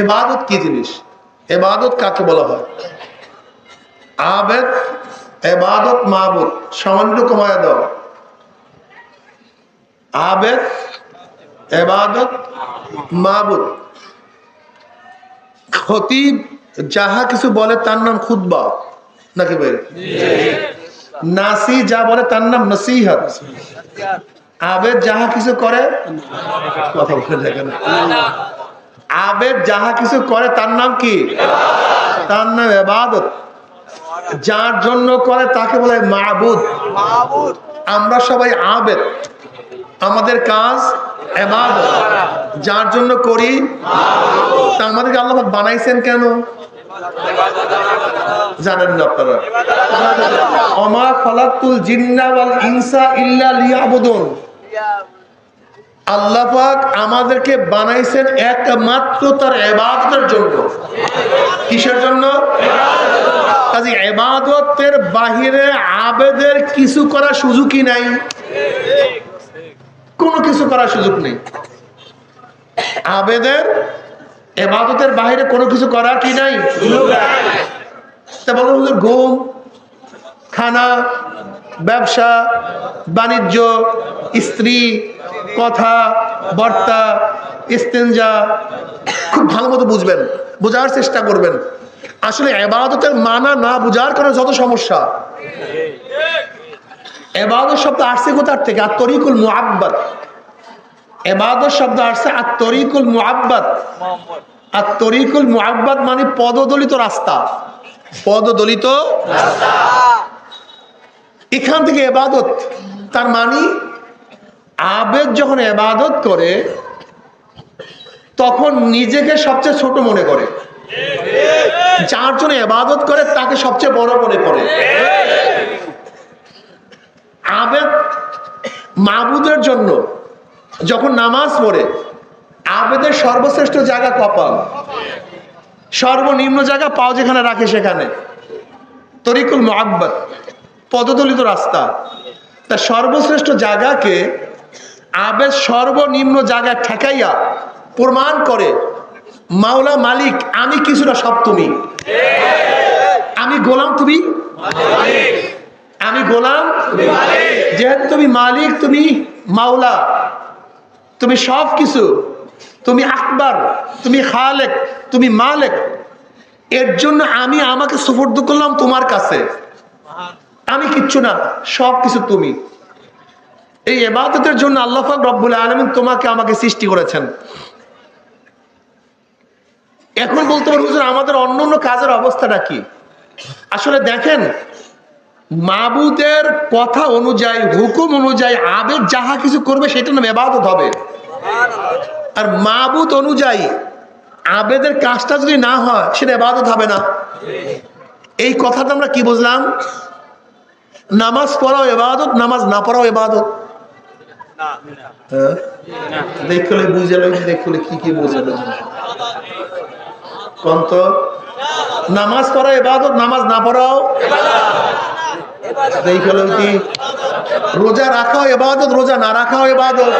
এবাদত কি জিনিস? এবাদত কাকে বলা হয়? আবেদ, এবাদত মাহবুদ সামান্য কমায় দাও। আবেদ, এবাদত মাহবুদ খতিব যাহা কিছু বলে তার নাম খুতবা, নাকি ভাই? নাসি যা বলে তার নাম নসিহত। আবেদ যাহা কিছু করে, কথা বলে দেখেন আবেদ যাহা কিছু করে তার নাম কি? তার নাম এবাদত যার জন্য করে তাকে বলে মাহবুদ আমরা সবাই আবেদ। আমাদের কাজ এবাদত যার জন্য করি তা আমাদেরকে আল্লাহ বানাইছেন কেন? জানেন না আপনারা? অমা খালাকুল জিন্না ওয়াল ইনসা ইল্লা লিয়াবুদুন। আল্লাহ পাক আমাদেরকে বানাইছেন একমাত্র তার এবাদতের জন্য। কিসের জন্য? কাজে এবাদতের বাহিরে আবেদের কিছু করার সুযোগই নাই। কোনো কিছু করার সুযোগ নেই। আবেদের এবাদতের বাহিরে কোনো কিছু করার কি নাই? তা বলো হুজুর, ঘুম, খানা ব্যবসা, বাণিজ্য, স্ত্রী, কথা, বর্তা ইস্তেঞ্জা খুব ভালো মতো বুঝবেন, বোঝার চেষ্টা করবেন। আসলে এবাদতের মানা না বোঝার কারণে যত সমস্যা। এবাদত শব্দ আসছে কোথার থেকে? আর তরিকুল মুআব্বাদ। এবাদত শব্দ আসছে আর তরিকুল মুআব্বাদ। আর তরিকুল মুআব্বাদ মানে পদদলিত রাস্তা। পদদলিত এখান থেকে এবাদত, তার মানে আবেদ যখন এবাদত করে, তখন নিজেকে সবচেয়ে ছোট মনে করে। যার জন্য এবাদত করে, তাকে সবচেয়ে বড় মনে করে। আবেদ মাবুদের জন্য যখন নামাজ পড়ে, আবেদের সর্বশ্রেষ্ঠ জায়গা কপাল। সর্বনিম্ন জায়গা পাও যেখানে, রাখে সেখানে। তরিকুল মোহাব্বত পদদলিত রাস্তা। তা সর্বশ্রেষ্ঠ জায়গাকে আবেদ সর্বনিম্ন জায়গায় ঠেকাইয়া প্রমাণ করে, মাওলা মালিক, আমি কিছুটা সব তুমি। আমি গোলাম তুমি? আমি গোলাম? যেহেতু তুমি মালিক, তুমি মাওলা, তুমি সব কিছু তুমি আকবর, তুমি খালেক, তুমি মালেক, এর জন্য আমি আমাকে সুফর্দ করলাম তোমার কাছে। আমি কিচ্ছু না, সব কিছু তুমি। এই এবাদতের জন্য আল্লাহ রব্বুল আলমিন তোমাকে আমাকে সৃষ্টি করেছেন। এখন বলতে পারব আমাদের অন্য অন্য কাজের অবস্থাটা কি? আসলে দেখেন, মাবুদের কথা অনুযায়ী, হুকুম অনুযায়ী আবেদ যাহা কিছু করবে সেটা নাম এবাদত হবে। আর মাবুদ অনুযায়ী আবেদের কাজটা যদি না হয়, সেটা এবাদত হবে না। এই কথাটা আমরা কি বুঝলাম? নামাজ পড়াও এবাদত নামাজ না পড়াও এবাদত হ্যাঁ? দেখলে বুঝে দেখলে কি কি বুঝে কন্ত নামাজ পড়া এবাদত নামাজ না পড়াও। দেখলে কি? রোজা রাখাও এবাদত রোজা না রাখাও এবাদত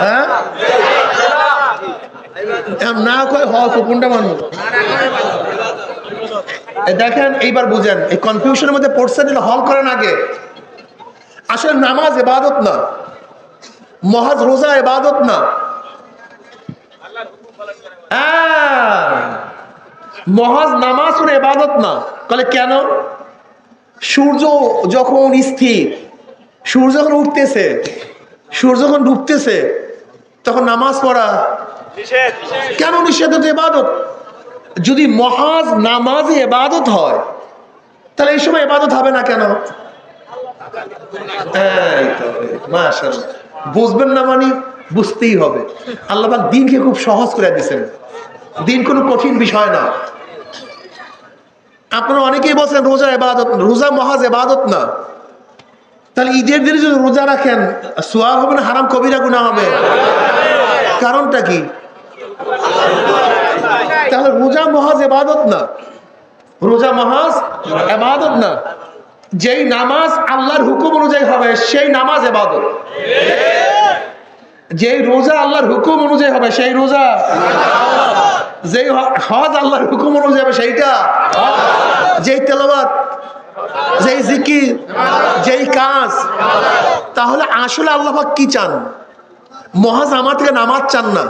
হ্যাঁ? না কয় হক কোনটা মানুষ দেখেন এইবার বুঝেন এই কনফিউশনের মধ্যে পড়ছেন এটা হল করেন আগে। আসলে নামাজ এবাদত না। মহাজ রোজা এবাদত না। হ্যাঁ, মহাজ নামাজ কোনো এবাদত না। কলে কেন? সূর্য যখন স্থির সূর্য যখন উঠতেছে সূর্য যখন ডুবতেছে তখন নামাজ পড়া। কেন নিষেধ? এবাদত যদি মহাজ নামাজে এবাদত হয়, তাহলে এই সময় এবাদত হবে না কেন? বুঝবেন না মানে বুঝতেই হবে। আল্লাহ দিনকে খুব সহজ করে দিচ্ছেন দিন কোনো কঠিন বিষয় না। আপনারা অনেকেই বলছেন, রোজা এবাদত, রোজা মহাজ এবাদত না। তাহলে ঈদের দিনে যদি রোজা রাখেন, সোয়াব হবে না, হারাম কবিরা গুণা হবে। কারণটা কি? তাহলে রোজা মহাজ এবাদত না। রোজা মহাজ এবাদত না। যেই নামাজ আল্লাহর হুকুম অনুযায়ী হবে, সেই নামাজ এবাদত। যেই রোজা আল্লাহর হুকুম অনুযায়ী হবে, সেই রোজা। যেই হজ আল্লাহর হুকুম অনুযায়ী হবে, সেইটা। যেই তেলাবাত যেই জিকির, যেই কাজ, তাহলে আসলে আল্লাহ কি চান? মহাজ আমার থেকে নামাজ চান না।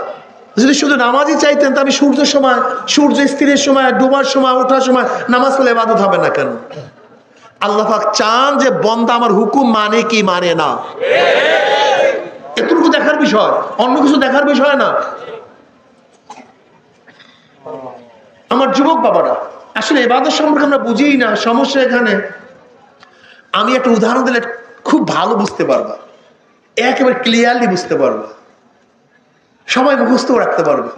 যদি শুধু নামাজই চাইতেন, তাহলে সূর্যের সময়, সূর্য স্থিরের সময়, ডোবার সময়, ওঠার সময় নামাজ পড়লে ইবাদত হবে না কেন? আল্লাহ চান যে বন্দা আমার হুকুম মানে কি মানে না। এতটুকু দেখার বিষয়, অন্য কিছু দেখার বিষয় না। আমার যুবক বাবারা, আসলে এবাদত সম্পর্কে আমরা বুঝিই না, সমস্যা এখানে। আমি একটা উদাহরণ দিলে খুব ভালো বুঝতে পারবা। একেবারে ক্লিয়ারলি বুঝতে পারবা। সবাই মুখস্থ রাখতে পারবে।